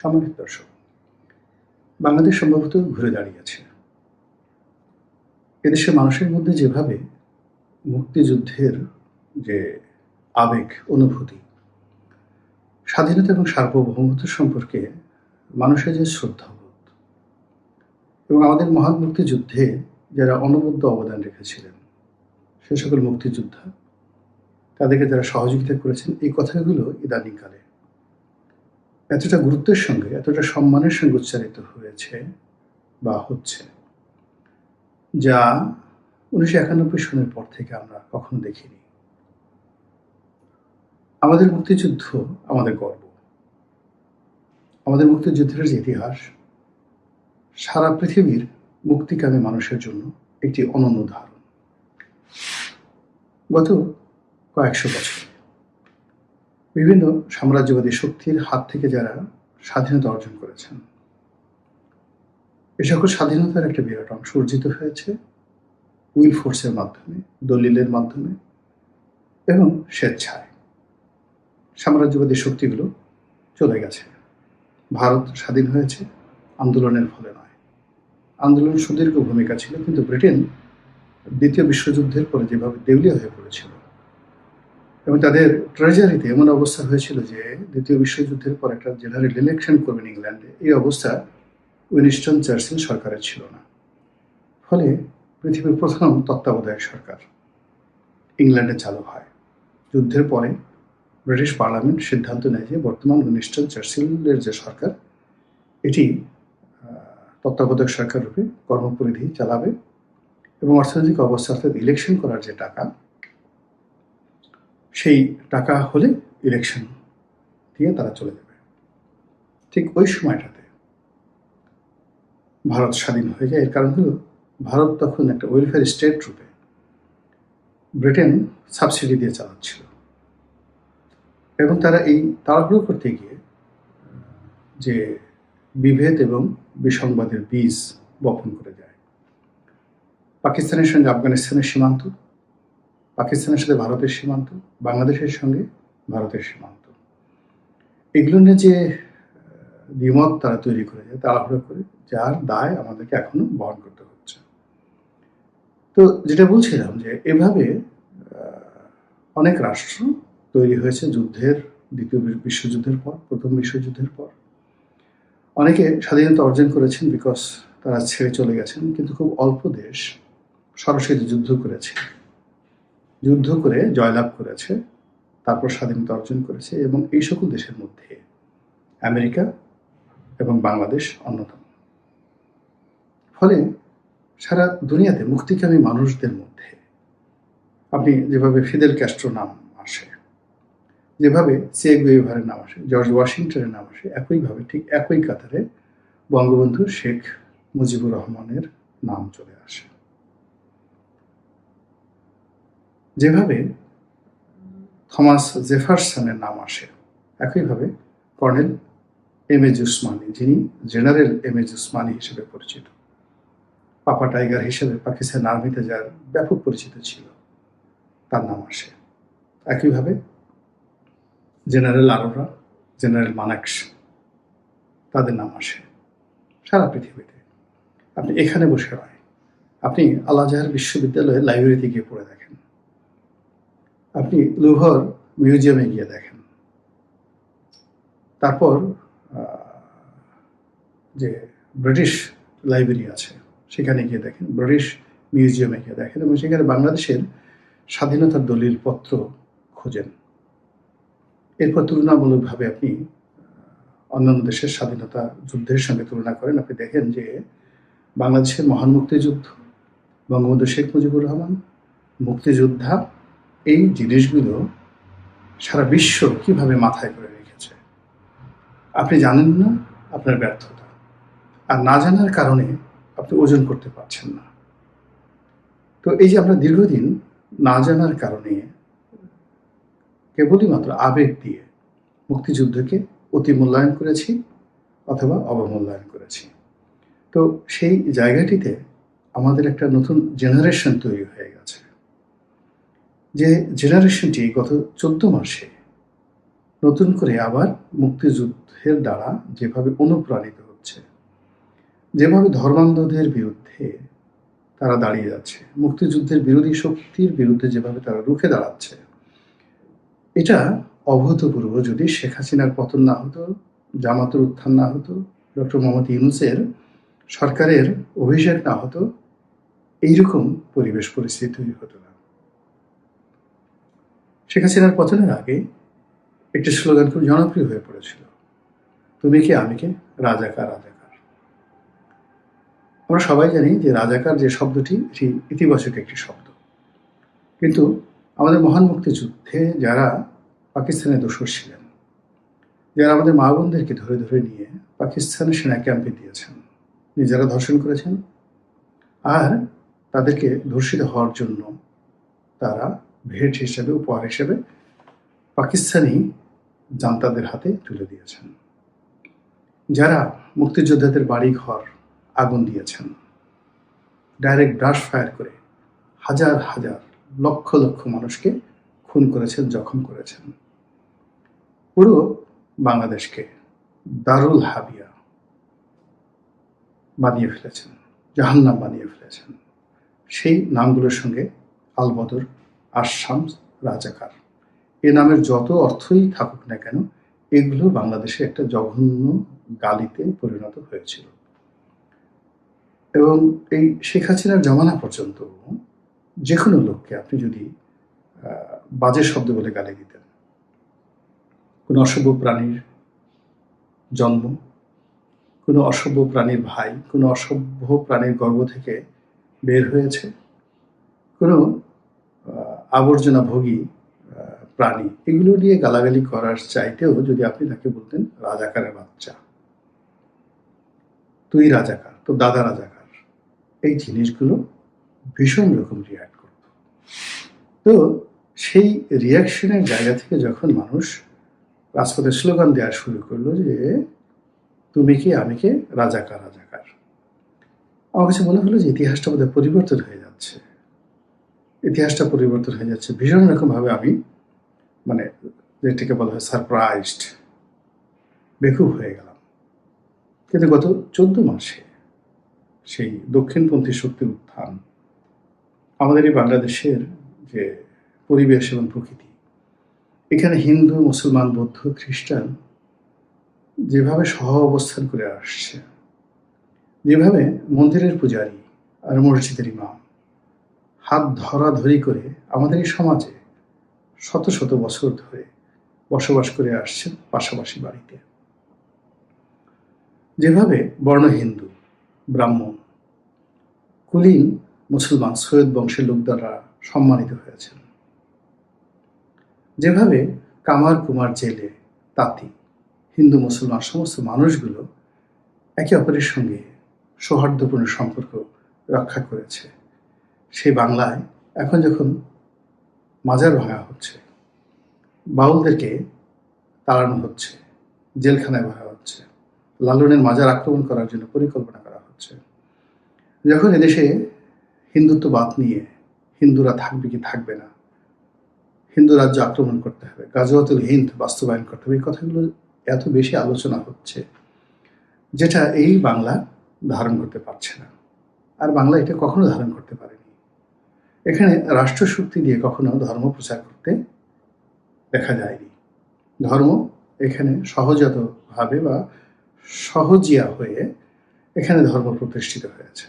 সামরিক দর্শক, বাংলাদেশ সম্ভবত ঘুরে দাঁড়িয়েছে এদেশের মানুষের মধ্যে যেভাবে মুক্তিযুদ্ধের যে আবেগ, অনুভূতি, স্বাধীনতা এবং সার্বভৌমত্ব সম্পর্কে মানুষের যে শ্রদ্ধাবোধ এবং আমাদের মহান মুক্তিযুদ্ধে যারা অনবদ্য অবদান রেখেছিলেন, সে সকল মুক্তিযোদ্ধা, তাদেরকে যারা সহযোগিতা করেছেন, এই কথাগুলো ইদানিংকালে এতটা গুরুত্বের সঙ্গে, এতটা সম্মানের সঙ্গে উচ্চারিত হয়েছে বা হচ্ছে, যা উনিশশো একানব্বই সনের পর থেকে আমরা কখনো দেখিনি। আমাদের মুক্তিযুদ্ধ আমাদের গর্ব। আমাদের মুক্তিযুদ্ধের যে ইতিহাস, সারা পৃথিবীর মুক্তিকামী মানুষের জন্য একটি অনন্য ধারণ গত কয়েকশো বছর। বিভিন্ন সাম্রাজ্যবাদী শক্তির হাত থেকে যারা স্বাধীনতা অর্জন করেছেন। এ সকল স্বাধীনতার একটা বিরাট অংশ অর্জিত হয়েছে উইল ফোর্সের মাধ্যমে, দলিলের মাধ্যমে এবং স্বেচ্ছায়। সাম্রাজ্যবাদী শক্তিগুলো চলে গেছে। ভারত স্বাধীন হয়েছে, আন্দোলনের ফলে নয়। আন্দোলন সুদীর্ঘ ভূমিকা ছিল, কিন্তু ব্রিটেন দ্বিতীয় বিশ্বযুদ্ধের পরে যেভাবে দেউলিয়া হয়ে পড়েছিল এবং তাদের ট্রেজারিতে এমন অবস্থা হয়েছিল যে দ্বিতীয় বিশ্বযুদ্ধের পর একটা জেনারেল ইলেকশন করবেন ইংল্যান্ডে, এই অবস্থা উইনিস্টন চার্চিল সরকারের ছিল না। ফলে পৃথিবীর প্রথম তত্ত্বাবধায়ক সরকার ইংল্যান্ডে চালু হয়। যুদ্ধের পরে ব্রিটিশ পার্লামেন্ট সিদ্ধান্ত নেয় যে বর্তমান উইনিস্টন চার্চিলের যে সরকার, এটি তত্ত্বাবধায়ক সরকার রূপে কর্মপরিধি চালাবে এবং অর্থনৈতিক অবস্থা অর্থাৎ ইলেকশন করার যে টাকা সেই টাকা হলে ইলেকশন দিয়ে তারা চলে যাবে। ঠিক ওই সময়টাতে ভারত স্বাধীন হয়ে যায়। এর কারণ হলো ভারত তখন একটা ওয়েলফেয়ার স্টেট রূপে ব্রিটেন সাবসিডি দিয়ে চালাচ্ছিল। এবং তারা এই তাড়াহুড়ো করতে গিয়ে যে বিভেদ এবং বিসংবাদের বীজ বপন করে যায় পাকিস্তানের সঙ্গে আফগানিস্তানের সীমান্ত পাকিস্তানের সাথে ভারতের সীমান্ত, বাংলাদেশের সঙ্গে ভারতের সীমান্ত। এগুলো নিয়ে যে দ্বিমত তারা তৈরি করে যায় তাড়াহুড়ো করে, যার দায় আমাদেরকে এখনও বহন করতে হচ্ছে। তো যেটা বলছিলাম যে, এভাবে অনেক রাষ্ট্র তৈরি হয়েছে যুদ্ধের, দ্বিতীয় বিশ্বযুদ্ধের পর, প্রথম বিশ্বযুদ্ধের পর। অনেকে স্বাধীনতা অর্জন করেছেন বিকজ তারা ছেড়ে চলে গেছেন, কিন্তু খুব অল্প দেশ সরাসরি যুদ্ধ করেছে। যুদ্ধ করে জয়লাভ করেছে, তারপর স্বাধীনতা অর্জন করেছে এবং এই সকল দেশের মধ্যে আমেরিকা এবং বাংলাদেশ অন্যতম। ফলে সারা দুনিয়াতে মুক্তিকামী মানুষদের মধ্যে আপনি যেভাবে ফিদেল ক্যাস্ট্রো নাম আসে, যেভাবে সে গুয়েভারের নাম আসে, জর্জ ওয়াশিংটনের নাম আসে, একইভাবে ঠিক একই কাতারে বঙ্গবন্ধু শেখ মুজিবুর রহমানের নাম চলে আসে যেভাবে থমাস জেফারসনের নাম আসে, একইভাবে কর্নেল এম এ জুসমানি, যিনি জেনারেল এম এ জুসমানি হিসেবে পরিচিত। পাপা টাইগার হিসেবে পাকিস্তান আর্মিতে যার ব্যাপক পরিচিত ছিল, তার নাম আসে। একইভাবে জেনারেল আরোরা, জেনারেল মানাক্স, তাদের নাম আসে সারা পৃথিবীতে। আপনি এখানে বসে নয় আপনি আলাজাহার বিশ্ববিদ্যালয়ের লাইব্রেরিতে গিয়ে পড়ে দেখেন। আপনি লুহর মিউজিয়ামে গিয়ে দেখেন। তারপর যে ব্রিটিশ লাইব্রেরি আছে, সেখানে গিয়ে দেখেন, ব্রিটিশ মিউজিয়ামে গিয়ে দেখেন এবং সেখানে বাংলাদেশের স্বাধীনতার দলিল পত্র খোঁজেন। এরপর তুলনামূলকভাবে আপনি অন্যান্য দেশের স্বাধীনতা যুদ্ধের সঙ্গে তুলনা করেন, আপনি দেখেন যে বাংলাদেশের মহান মুক্তিযুদ্ধ, বঙ্গবন্ধু শেখ মুজিবুর রহমান, মুক্তিযোদ্ধা এই জিনিসগুলো সারা বিশ্ব কীভাবে মাথায় করে রেখেছে? আপনি জানেন না আপনার ব্যর্থতা। আর না জানার কারণে আপনি ওজন করতে পারছেন না। তো এই যে আমরা দীর্ঘদিন না জানার কারণে কেবলই মাত্র আবেগ দিয়ে মুক্তিযুদ্ধকে অতি মূল্যায়ন করেছি অথবা অবমূল্যায়ন করেছি। তো সেই জায়গাটিতে আমাদের একটা নতুন জেনারেশন তৈরি হয়ে গেছে যে জেনারেশনটি গত চোদ্দ মাসে নতুন করে আবার মুক্তিযুদ্ধের দ্বারা যেভাবে অনুপ্রাণিত হচ্ছে, যেভাবে ধর্মান্ধদের বিরুদ্ধে তারা দাঁড়িয়ে যাচ্ছে, মুক্তিযুদ্ধের বিরোধী শক্তির বিরুদ্ধে যেভাবে তারা রুখে দাঁড়াচ্ছে, এটা অভূতপূর্ব যদি শেখ হাসিনার পতন না হতো জামাতের উত্থান না হতো, ডক্টর মোহাম্মদ ইউনুসের সরকারের অভিষেক না হতো, এইরকম পরিবেশ পরিস্থিতি হতো না। শেখ হাসিনার পতনের আগে একটি স্লোগান খুব জনপ্রিয় হয়ে পড়েছিল। তুমি কি, আমি কে? রাজাকার রাজাকার। আমরা সবাই জানি যে রাজাকার যে শব্দটি, এটি ইতিবাচক একটি শব্দ। কিন্তু আমাদের মহান মুক্তিযুদ্ধে যারা পাকিস্তানের দোষর ছিলেন, যারা আমাদের মা বোনদেরকে ধরে ধরে নিয়ে পাকিস্তানের সেনা ক্যাম্পে দিয়েছেন, নিজেরা ধর্ষণ করেছেন, আর তাদেরকে ধর্ষিত হওয়ার জন্য তারা ভেট হিসেবে, উপহার হিসেবে পাকিস্তানি জান্তাদের হাতে তুলে দিয়েছেন। যারা মুক্তিযোদ্ধাদের বাড়ি ঘর আগুন দিয়েছেন ডাইরেক্ট ব্রাশ ফায়ার করে হাজার হাজার লক্ষ লক্ষ মানুষকে খুন করেছেন, জখম করেছেন। পুরো বাংলাদেশকে দারুল হাবিয়া বানিয়ে ফেলেছেন, জাহান্নাম বানিয়ে ফেলেছেন। সেই নামগুলোর সঙ্গে আলবদর আসাম রাজাকার। এ নামের যত অর্থই থাকুক না কেন, এগুলো বাংলাদেশে একটা জঘন্য গালিতে পরিণত হয়েছিল। এবং এই শেখ হাসিনার জমানা পর্যন্ত যে কোনো লোককে আপনি যদি বাজে শব্দ বলে গালি দিতেন, কোনো অসভ্য প্রাণীর জন্ম, কোনো অসভ্য প্রাণীর ভাই, কোনো অসভ্য প্রাণীর গর্ভ থেকে বের হয়েছে, কোনো আবর্জনা ভোগী প্রাণী, এগুলো নিয়ে গালাগালি করার চাইতেও যদি আপনি তাকে বলতেন রাজাকারের বাচ্চা। তুই রাজাকার তো দাদা রাজাকার। এই জিনিসগুলো ভীষণ রকম রিয়াক্ট করত। তো সেই রিয়াকশনের জায়গা থেকে যখন মানুষ রাজপথে স্লোগান দেওয়া শুরু করল যে, তুমি কি, আমি কে? রাজাকার রাজাকার। আমার কাছে মনে হলো যে ইতিহাসটা বোধহয় পরিবর্তন হয়ে যাচ্ছে। ইতিহাসটা পরিবর্তন হয়ে যাচ্ছে। ভীষণ রকমভাবে আমি মানে যেটাকে বলা হয় সারপ্রাইজড বেকুব হয়ে গেলাম। কিন্তু গত চোদ্দ মাসে সেই দক্ষিণপন্থী শক্তির উত্থান, আমাদের এই বাংলাদেশের যে পরিবেশ এবং প্রকৃতি, এখানে হিন্দু, মুসলমান, বৌদ্ধ, খ্রিস্টান যেভাবে সহ অবস্থান করে আসছে, যেভাবে মন্দিরের পূজারী আর মসজিদের ইমাম হাত ধরাধরি করে আমাদের এই সমাজে শত শত বছর ধরে বসবাস করে আসছেন পাশাপাশি বাড়িতে। যেভাবে বর্ণ হিন্দু, ব্রাহ্মণ, কুলীন মুসলমান সৈয়দ বংশের লোক দ্বারা সম্মানিত হয়েছেন। যেভাবে কামার কুমার জেলে, তাঁতি, হিন্দু মুসলমান সমস্ত মানুষগুলো একে অপরের সঙ্গে সৌহার্দ্যপূর্ণ সম্পর্ক রক্ষা করেছে। সেই বাংলায় এখন যখন মাজার ভাঙা হচ্ছে, বাউলদেরকে তাড়ানো হচ্ছে, জেলখানায় ভাঙা হচ্ছে, লালনের মাজার আক্রমণ করার জন্য পরিকল্পনা করা হচ্ছে, যখন এদেশে হিন্দুত্ববাদ নিয়ে হিন্দুরা থাকবে কি থাকবে না, হিন্দু রাজ্য আক্রমণ করতে হবে, গাজওয়াতুল হিন্দ বাস্তবায়ন করতে হবে, এই কথাগুলো এত বেশি আলোচনা হচ্ছে, যেটা এই বাংলা ধারণ করতে পারছে না। আর বাংলা এটা কখনো ধারণ করতে পারেনি। এখানে রাষ্ট্রশক্তি দিয়ে কখনো ধর্ম প্রচার করতে দেখা যায়নি। ধর্ম এখানে সহজাতভাবে বা সহজিয়া হয়ে এখানে ধর্ম প্রতিষ্ঠিত হয়েছে।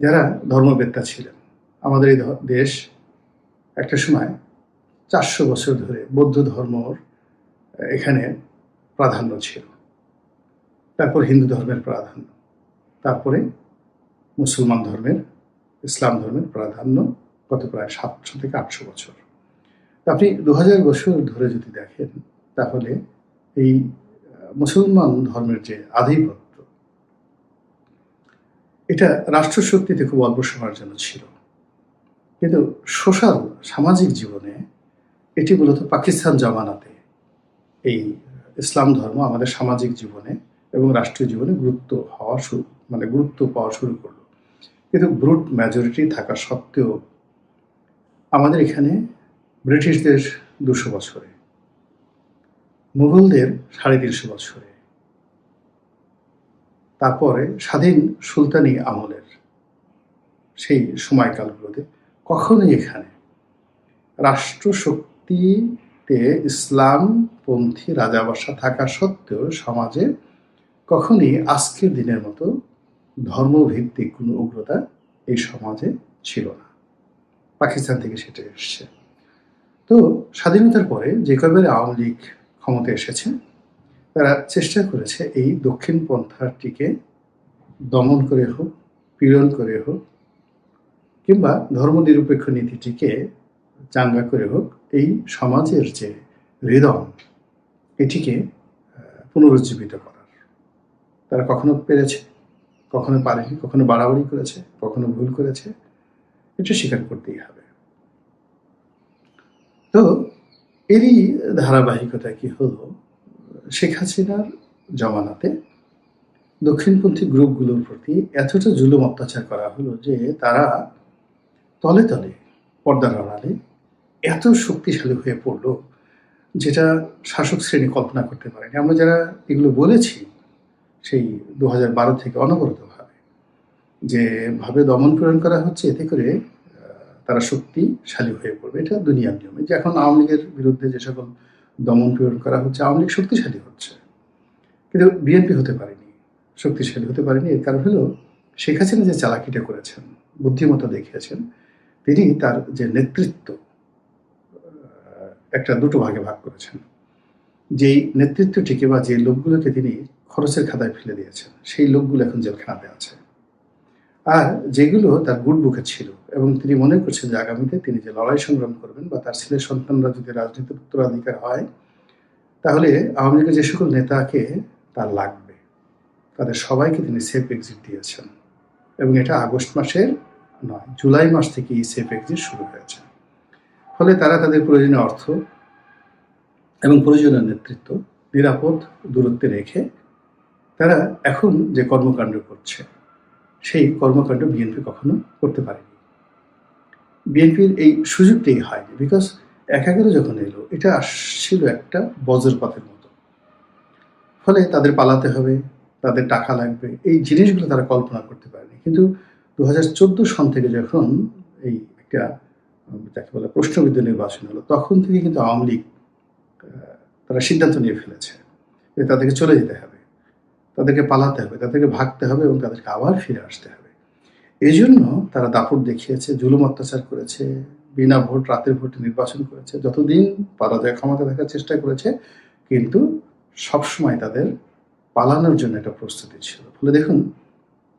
যারা ধর্মবেত্তা ছিলেন, আমাদের এই দেশ একটা সময় চারশো বছর ধরে বৌদ্ধ ধর্মর এখানে প্রাধান্য ছিল। তারপর হিন্দু ধর্মের প্রাধান্য, তারপরে মুসলমান ধর্মের ইসলাম ধর্মের প্রাধান্য গত প্রায় সাতশো থেকে আটশো বছর। আপনি দু হাজার বছর ধরে যদি দেখেন, তাহলে এই মুসলমান ধর্মের যে আধিপত্য, এটা রাষ্ট্রশক্তিতে খুব অল্প সময়ের জন্য ছিল। কিন্তু সোশ্যাল, সামাজিক জীবনে এটি মূলত পাকিস্তান জামানাতে এই ইসলাম ধর্ম আমাদের সামাজিক জীবনে এবং রাষ্ট্রীয় জীবনে গুরুত্ব হওয়া শুরু মানে গুরুত্ব পাওয়া শুরু করল। কিন্তু ব্রুট মেজরিটি থাকা সত্ত্বেও আমাদের এখানে ব্রিটিশদের দুশো বছরে, মুঘলদের সাড়ে তিনশো বছরে, তারপরে স্বাধীন সুলতানি আমলের সেই সময়কালগুলোতে কখনোই এখানে রাষ্ট্রশক্তিতে ইসলামপন্থী রাজাবাসা থাকা সত্ত্বেও সমাজে কখনই আজকের দিনের মতো ধর্মভিত্তিক কোনো উগ্রতা এই সমাজে ছিল না। পাকিস্তান থেকে সেটা এসছে। তো স্বাধীনতার পরে যে কবে আওয়ামী লীগ ক্ষমতা এসেছে, তারা চেষ্টা করেছে এই দক্ষিণ পন্থাটিকে দমন করে হোক, পীড়ন করে হোক, কিংবা ধর্মনিরপেক্ষ নীতিটিকে চাঙ্গা করে হোক, এই সমাজের যে হৃদয় এটিকে পুনরুজ্জীবিত করার। তারা কখনো পেরেছে? কখনো পারেনি, কখনো বাড়াবাড়ি করেছে, কখনো ভুল করেছে, এটা স্বীকার করতেই হবে। তো এরই ধারাবাহিকতা কি হলো? শেখ হাসিনার জমানাতে দক্ষিণপন্থী গ্রুপগুলোর প্রতি এতটা জুলুম অত্যাচার করা হলো যে তারা তলে তলে পর্দার আড়ালে এত শক্তিশালী হয়ে পড়ল যেটা শাসক শ্রেণি কল্পনা করতে পারেনি। আমরা যারা এগুলো বলেছি সেই দু বারো থেকে অনবরতভাবে। যে ভাবে দমন প্রেরণ করা হচ্ছে, এতে করে তারা শক্তিশালী হয়ে পড়বে। এটা দুনিয়ার নিয়মে। যে এখন আওয়ামী লীগের বিরুদ্ধে যে সকল দমন প্রেরণ করা হচ্ছে, আওয়ামী লীগ শক্তিশালী হচ্ছে। কিন্তু বিএনপি হতে পারেনি, শক্তিশালী হতে পারেনি। এর কারণ হলো, শেখ হাসিনা যে চালাকিটা করেছেন, বুদ্ধিমত্তা দেখিয়েছেন, তিনি তার যে নেতৃত্ব একটা দুটো ভাগে ভাগ করেছেন। যেই নেতৃত্বটিকে বা যে লোকগুলোকে তিনি খরচের খাতায় ফেলে দিয়েছেন সেই লোকগুলো এখন জেলখানাতে আছে। আর যেগুলো তার গুড বুকে ছিল এবং তিনি মনে করছেন যে আগামীতে তিনি যে লড়াই সংগ্রাম করবেন বা তার ছেলে সন্তানরা যদি রাজনীতির উত্তরাধিকার হয়, তাহলে আওয়ামী লীগের যে সকল নেতাকে তার লাগবে। তাদের সবাইকে তিনি সেফ এক্সিট দিয়েছেন। এবং এটা আগস্ট মাসের নয়, জুলাই মাস থেকে এই সেফ এক্সিট শুরু হয়েছে। ফলে তারা তাদের প্রয়োজনীয় অর্থ এবং প্রয়োজনীয় নেতৃত্ব নিরাপদ দূরত্বে রেখে তারা এখন যে কর্মকাণ্ড করছে, সেই কর্মকাণ্ড বিএনপি কখনো করতে পারেনি। বিএনপির এই সুযোগটাই হয়নি বিকজ একাগারে যখন এলো, এটা আসছিল একটা বজ্রপাতের মতো। ফলে তাদের পালাতে হবে, তাদের টাকা লাগবে, এই জিনিসগুলো তারা কল্পনা করতে পারেনি। কিন্তু দু হাজার চোদ্দ সন থেকে যখন এই একটা যাকে বলে প্রশ্নবিদ্ধ নির্বাচন হলো, তখন থেকে কিন্তু আওয়ামী লীগ তারা সিদ্ধান্ত নিয়ে ফেলেছে যে তাদেরকে চলে যেতে হবে। তাদেরকে পালাতে হবে, তাদেরকে ভাগতে হবে এবং তাদেরকে আবার ফিরে আসতে হবে। এই জন্য তারা দাপট দেখিয়েছে, জুলুম অত্যাচার করেছে, বিনা ভোট, রাতের ভোটে নির্বাচন করেছে, যতদিন পারা যায় ক্ষমতা দেখার চেষ্টা করেছে, কিন্তু সবসময় তাদের পালানোর জন্য একটা প্রস্তুতি ছিল। ফলে দেখুন,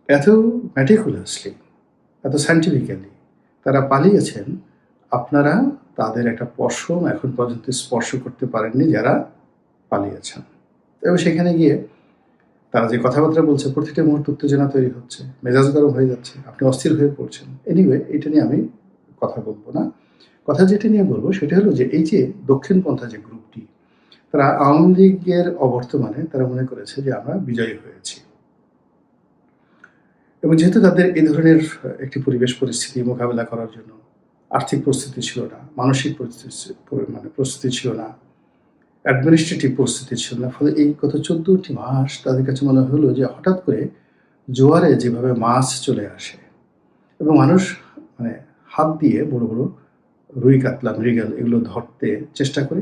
এত ম্যাটিকুলাসলি এত সাইন্টিফিক্যালি তারা পালিয়েছেন, আপনারা তাদের একটা পশম এখন পর্যন্ত স্পর্শ করতে পারেননি যারা পালিয়েছেন। এবং সেখানে গিয়ে তারা যে কথাবার্তা বলছে, প্রতিটা মুহূর্তে উত্তেজনা তৈরি হচ্ছে মেজাজ গরম হয়ে যাচ্ছে, আপনি অস্থির হয়ে পড়ছেন। এনিওয়ে এটা নিয়ে আমি কথা বলব না। কথা যেটা নিয়ে বলব, সেটা হলো যে এই যে দক্ষিণপন্থা যে গ্রুপটি, তারা আওয়ামী লীগের অবর্তমানে তারা মনে করেছে যে আমরা বিজয়ী হয়েছি। এবং যেহেতু তাদের এই ধরনের একটি পরিবেশ পরিস্থিতি মোকাবেলা করার জন্য আর্থিক প্রস্তুতি ছিল না, মানসিক পরিস্থিতি মানে প্রস্তুতি ছিল না অ্যাডমিনিস্ট্রেটিভ প্রস্তুতি ছিল। না ফলে এই গত চোদ্দটি মাস তাদের কাছে মনে হলো যে হঠাৎ করে জোয়ারে যেভাবে মাছ চলে আসে এবং মানুষ মানে হাত দিয়ে বড় বড় রুই কাতলা, মৃগেল এগুলো ধরতে চেষ্টা করে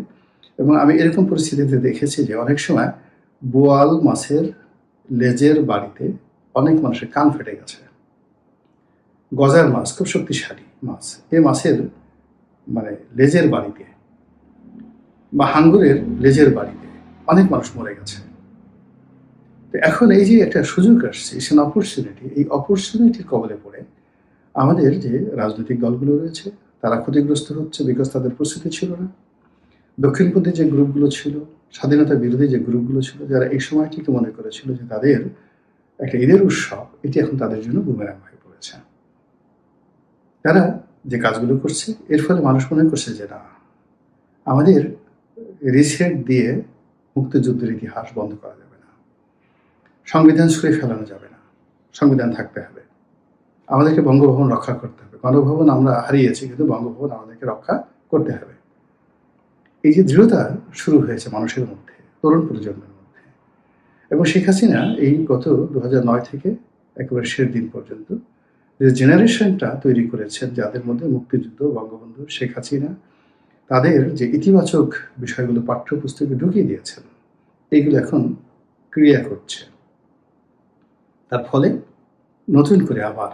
এবং আমি এরকম পরিস্থিতিতে দেখেছি যে অনেক সময় বোয়াল মাছের লেজের বাড়িতে অনেক মানুষের কান ফেটে গেছে। গজার মাছ, খুব শক্তিশালী মাছ। এই মাছের মানে লেজের বাড়িতে বা হাঙ্গরের লেজের বাড়িতে অনেক মানুষ মরে গেছে। তো এখন এই যে একটা সুযোগ আসছে সেন অপরচুনিটি এই অপরচুনিটির কবলে পড়ে আমাদের যে রাজনৈতিক দলগুলো রয়েছে, তারা ক্ষতিগ্রস্ত হচ্ছে বিকজ তাদের প্রস্তুতি ছিল না। দক্ষিণপন্থী যে গ্রুপগুলো ছিল, স্বাধীনতা বিরোধী যে গ্রুপগুলো ছিল, যারা এই সময়টিকে মনে করেছিল যে তাদের একটা ঈদের উৎসব, এটি এখন তাদের জন্য বুমেরাং হয়ে পড়েছে। তারা যে কাজগুলো করছে, এর ফলে মানুষ মনে করছে যে না, আমাদের রিসেট দিয়ে মুক্তিযুদ্ধের ইতিহাস বন্ধ করা যাবে না। সংবিধান ছুঁড়ে ফেলানো যাবে না। সংবিধান থাকতে হবে। আমাদেরকে বঙ্গভবন রক্ষা করতে হবে। গণভবন আমরা হারিয়েছি, কিন্তু বঙ্গভবন আমাদেরকে রক্ষা করতে হবে। এই যে দৃঢ়তা শুরু হয়েছে মানুষের মধ্যে, তরুণ প্রজন্মের মধ্যে। এবং শেখ হাসিনা এই গত দু থেকে একেবারে শেষ দিন পর্যন্ত যে জেনারেশনটা তৈরি করেছেন, যাদের মধ্যে মুক্তিযুদ্ধ, বঙ্গবন্ধু, শেখ হাসিনা তাদের যে ইতিবাচক বিষয়গুলো পাঠ্যপুস্তকে ঢুকিয়ে দিয়েছেন এইগুলো এখন ক্রিয়া করছে। তার ফলে নতুন করে আবার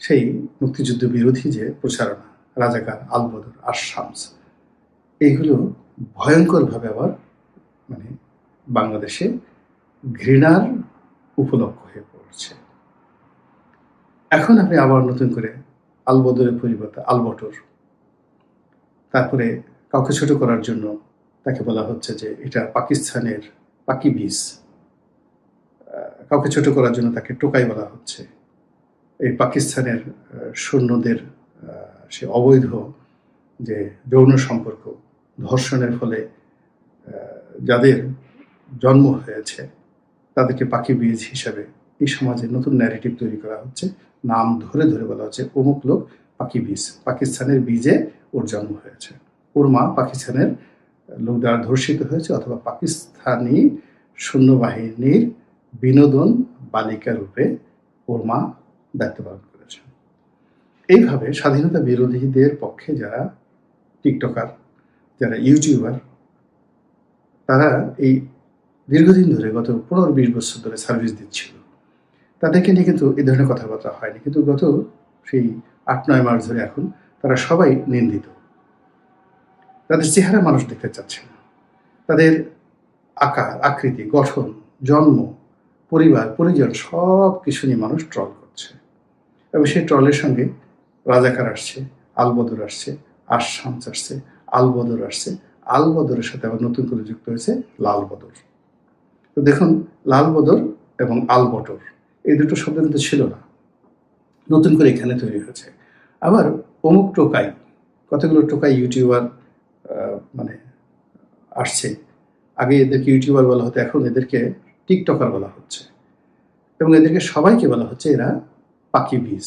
সেই মুক্তিযুদ্ধ বিরোধী যে প্রচারণা, রাজাকার আলবদর আশামস এইগুলো ভয়ঙ্করভাবে আবার মানে বাংলাদেশে ঘৃণার উপলক্ষ হয়ে পড়ছে। এখন আপনি আবার নতুন করে আলবদরের পরিবর্তে আলবটর তারপরে কাউকে ছোট করার জন্য তাকে বলা হচ্ছে যে এটা পাকিস্তানের পাকি বীজ কাউকে ছোট করার জন্য তাকে টোকাই বলা হচ্ছে। এই পাকিস্তানের সৈন্যদের সে অবৈধ যে যৌন সম্পর্ক ধর্ষণের ফলে যাদের জন্ম হয়েছে, তাদেরকে পাখি বীজ হিসাবে এই সমাজে নতুন ন্যারেটিভ তৈরি করা হচ্ছে। নাম ধরে ধরে বলা হচ্ছে, অমুক লোক পাখি বীজ। পাকিস্তানের বীজে ওর জন্ম হয়েছে। ওর মা পাকিস্তানের লোক দ্বারা ধর্ষিত হয়েছে অথবা পাকিস্তানি সৈন্যবাহিনীর বিনোদন বালিকা রূপে ওর মা দায়িত্ব পালন করেছেন এইভাবে স্বাধীনতা বিরোধীদের পক্ষে যারা টিকটকার, যারা ইউটিউবার, তারা এই দীর্ঘদিন ধরে গত পনেরো বিশ বছর ধরে সার্ভিস দিচ্ছিল। তাদেরকে নিয়ে কিন্তু এই ধরনের কথাবার্তা হয়নি। কিন্তু গত সেই আট, নয় মাস ধরে এখন তারা সবাই নিন্দিত। তাদের চেহারা মানুষ দেখতে চাচ্ছে না। তাদের আকার, আকৃতি, গঠন, জন্ম, পরিবার, পরিজন সব কিছু নিয়ে মানুষ ট্রল করছে। এবং সেই ট্রলের সঙ্গে রাজাকার আসছে, আলবদর আসছে আশামস আসছে, আলবদর আসছে, আলবদরের সাথে আবার নতুন করে যুক্ত হয়েছে লালবদর। তো দেখুন, লালবদর এবং আলবটর, এই দুটো শব্দ কিন্তু ছিল না। নতুন করে এখানে তৈরি হয়েছে। আবার অমুক টোকাই, কতগুলো টোকাই ইউটিউবার মানে আসছে। আগে এদেরকে ইউটিউবার বলা হতো, এখন এদেরকে টিকটকার বলা হচ্ছে। এবং এদেরকে সবাইকে বলা হচ্ছে এরা পাকি বীজ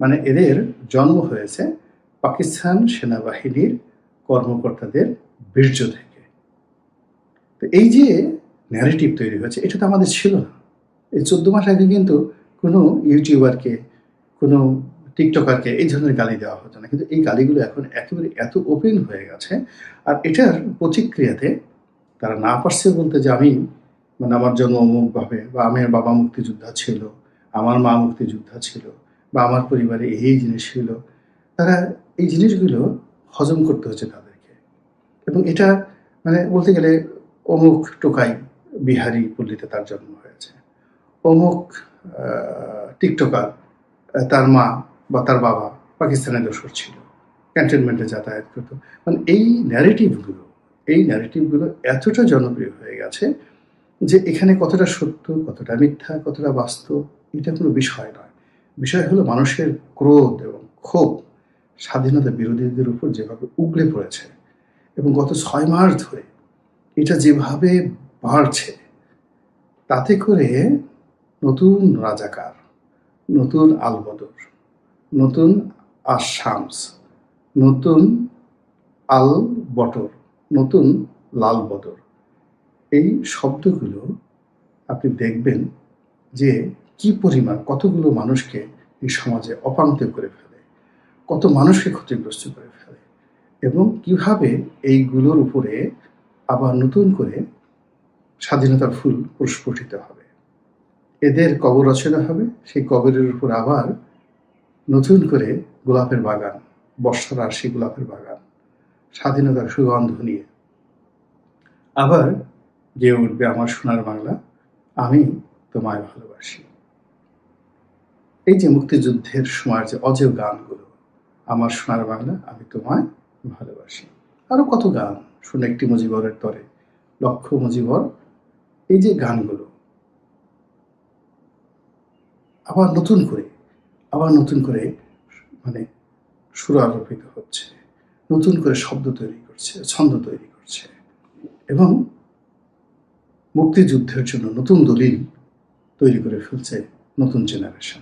মানে এদের জন্ম হয়েছে পাকিস্তান সেনাবাহিনীর কর্মকর্তাদের বীর্য থেকে। তো এই যে ন্যারেটিভ তৈরি হয়েছে, এটা তো আমাদের ছিল না। এই চোদ্দ মাস আগে কিন্তু কোনো ইউটিউবারকে, কোনো টিকটকারকে এই ধরনের গালি দেওয়া হতো না। কিন্তু এই গালিগুলো এখন একেবারে এত ওপেন হয়ে গেছে, আর এটার প্রতিক্রিয়াতে তারা না পারছে বলতে যে আমি মানে আমার জন্ম অমুকভাবে, বা আমার বাবা মুক্তিযোদ্ধা ছিল, আমার মা মুক্তিযোদ্ধা ছিল, বা আমার পরিবারে এই জিনিস ছিল, তারা এই জিনিসগুলো হজম করতে হচ্ছে তাদেরকে। এবং এটা মানে বলতে গেলে অমুক টোকাই বিহারি পল্লীতে তার জন্ম হয়েছে। অমুক টিকটকার তার মা বা তার বাবা পাকিস্তানের দোষর ছিল ক্যান্টনমেন্টে যাতায়াত করত। মানে এই ন্যারেটিভগুলো এই ন্যারেটিভগুলো এতটা জনপ্রিয় হয়ে গেছে যে এখানে কতটা সত্য, কতটা মিথ্যা, কতটা বাস্তব, এটা কোনো বিষয় নয়। বিষয় হলো মানুষের ক্রোধ এবং ক্ষোভ, স্বাধীনতা বিরোধীদের উপর যেভাবে উগলে পড়েছে এবং গত ছয় মাস ধরে এটা যেভাবে বাড়ছে, তাতে করে নতুন রাজাকার, নতুন আলবদর নতুন আশামস নতুন আল বটর নতুন লাল বদর এই শব্দগুলো আপনি দেখবেন যে কি পরিমাণ কতগুলো মানুষকে এই সমাজে অপান্ত করে ফেলে, কত মানুষকে ক্ষতিগ্রস্ত করে ফেলে এবং কীভাবে এইগুলোর উপরে আবার নতুন করে স্বাধীনতার ফুল প্রস্ফুটিত হবে। এদের কবর রচনা হবে, সেই কবরের উপর আবার নতুন করে গোলাপের বাগান, বর্ষার আসি গোলাপের বাগান, স্বাধীনতার সুগন্ধ নিয়ে। আবার গিয়ে উঠবে আমার সোনার বাংলা, আমি তোমায় ভালোবাসি। এই যে মুক্তিযুদ্ধের সময়ের যে অজেয় গানগুলো, আমার সোনার বাংলা, আমি তোমায় ভালোবাসি। আরও কত গান, শুনে একটি মুজিবরের তরে, লক্ষ মুজিবর, এই যে গানগুলো, আবার নতুন করে আবার নতুন করে মানে সুর সুরারোপিত হচ্ছে, নতুন করে শব্দ তৈরি করছে, ছন্দ তৈরি করছে এবং মুক্তিযুদ্ধের জন্য নতুন দলিল তৈরি করে ফেলছে নতুন জেনারেশন